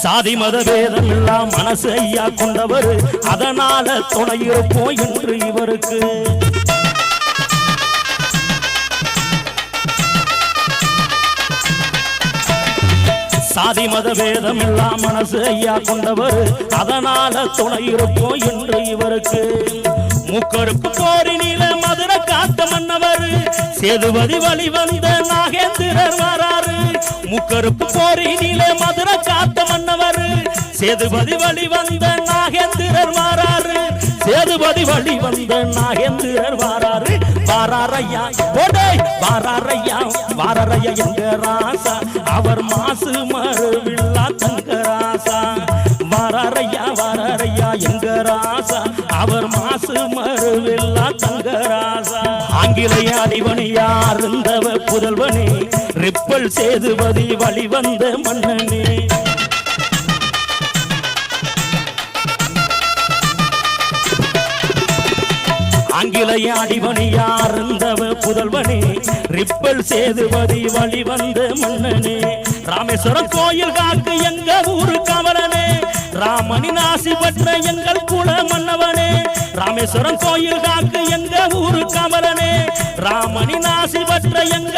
சாதி மத பேதம் இல்லா மனசு ஐயா கொண்டவர். அதனால துணை இருப்போம் என்று இவருக்கு. சாதி மத பேதம் மனசு ஐயா கொண்டவர். அதனால துணை இருப்போம் என்று இவருக்கு. மூக்கருப்பு போரினில மதுரை காத்த மன்னவர். சேதுபதி வழி வந்த நாகேந்திரர் வராரு. முக்கருப்பு போரினில மதுரை சேதுபதி வழி வந்த நாகேந்திரர் வாராரு. சேதுபதி வழி வந்த நாகேந்திரர் வாராரு. வாராரையா போடே வாராரையா வாராரையா எங்க ராசா. அவர் மாசு மறுவில்லா தங்க ராசா. வாராரையா வாராரையா எங்க ராசா. அவர் மாசு மறுவில்லா தங்க ராசா. ஆங்கிலேய அடிவனியா இருந்தவ புதல்வனே. ரிப்பல் சேதுபதி வழி வந்த மன்னனே. ஆங்கிலேய அடிபணியா இருந்தவ புதல்வனே? ரிப்பல் சேதுபதி வழி வந்த மன்னனே. ராமேஸ்வரம் கோயில் காக்கு எங்க ஊரு கமலனே ராமனின் ஆசி பெற்ற எங்கள் குல மன்னவனே. ராமேஸ்வரம் கோயில் காக்கு எங்க ஊரு கமலனே ராமனின் ஆசி பெற்ற எங்க